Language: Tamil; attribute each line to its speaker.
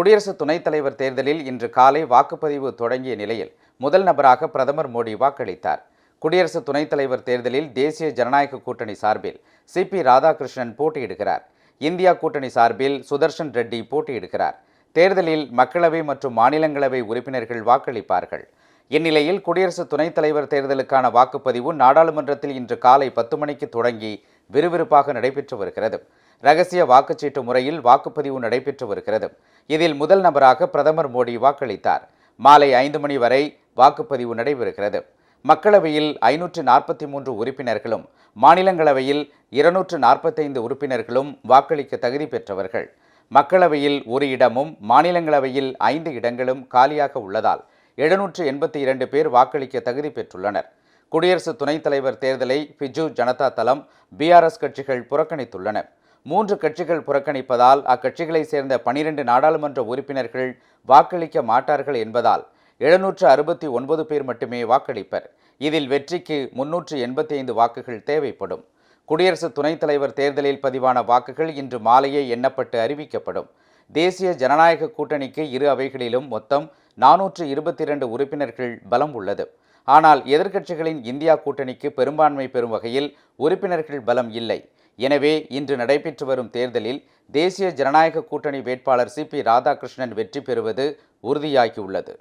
Speaker 1: குடியரசு துணைத் தலைவர் தேர்தலில் இன்று காலை வாக்குப்பதிவு தொடங்கிய நிலையில் முதல் நபராக பிரதமர் மோடி வாக்களித்தார். குடியரசு துணைத் தலைவர் தேர்தலில் தேசிய ஜனநாயக கூட்டணி சார்பில் சிபி ராதாகிருஷ்ணன் போட்டியிடுகிறார். இந்தியா கூட்டணி சார்பில் சுதர்ஷன் ரெட்டி போட்டியிடுகிறார். தேர்தலில் மக்களவை மற்றும் மாநிலங்களவை உறுப்பினர்கள் வாக்களிப்பார்கள். இந்நிலையில் குடியரசு துணைத் தலைவர் தேர்தலுக்கான வாக்குப்பதிவு நாடாளுமன்றத்தில் இன்று காலை பத்து மணிக்கு தொடங்கி விறுவிறுப்பாக நடைபெற்று வருகிறது. ரகசிய வாக்குச்சீட்டு முறையில் வாக்குப்பதிவு நடைபெற்று வருகிறது. இதில் முதல் நபராக பிரதமர் மோடி வாக்களித்தார். மாலை ஐந்து மணி வரை வாக்குப்பதிவு நடைபெறுகிறது. மக்களவையில் ஐநூற்று நாற்பத்தி மூன்று உறுப்பினர்களும் மாநிலங்களவையில் இருநூற்று நாற்பத்தைந்து உறுப்பினர்களும் வாக்களிக்க தகுதி பெற்றவர்கள். மக்களவையில் ஒரு இடமும் மாநிலங்களவையில் ஐந்து இடங்களும் காலியாக உள்ளதால் எழுநூற்று எண்பத்தி இரண்டு பேர் வாக்களிக்க தகுதி பெற்றுள்ளனர். குடியரசு துணைத் தலைவர் தேர்தலை பிஜு ஜனதா தளம் பிஆர்எஸ் கட்சிகள் புறக்கணித்துள்ளன. மூன்று கட்சிகள் புறக்கணிப்பதால் அக்கட்சிகளைச் சேர்ந்த பனிரெண்டு நாடாளுமன்ற உறுப்பினர்கள் வாக்களிக்க மாட்டார்கள் என்பதால் எழுநூற்று அறுபத்தி ஒன்பது பேர் மட்டுமே வாக்களிப்பர். இதில் வெற்றிக்கு முன்னூற்று எண்பத்தி ஐந்து வாக்குகள் தேவைப்படும். குடியரசு துணைத் தலைவர் தேர்தலில் பதிவான வாக்குகள் இன்று மாலையே எண்ணப்பட்டு அறிவிக்கப்படும். தேசிய ஜனநாயக கூட்டணிக்கு இரு அவைகளிலும் மொத்தம் நானூற்று இருபத்தி இரண்டு உறுப்பினர்கள் பலம் உள்ளது. ஆனால் எதிர்க்கட்சிகளின் இந்தியா கூட்டணிக்கு பெரும்பான்மை பெறும் வகையில் உறுப்பினர்கள் பலம் இல்லை. எனவே இன்று நடைபெற்று வரும் தேர்தலில் தேசிய ஜனநாயக கூட்டணி வேட்பாளர் சிபி ராதாகிருஷ்ணன் வெற்றி பெறுவது உறுதியாகியுள்ளது.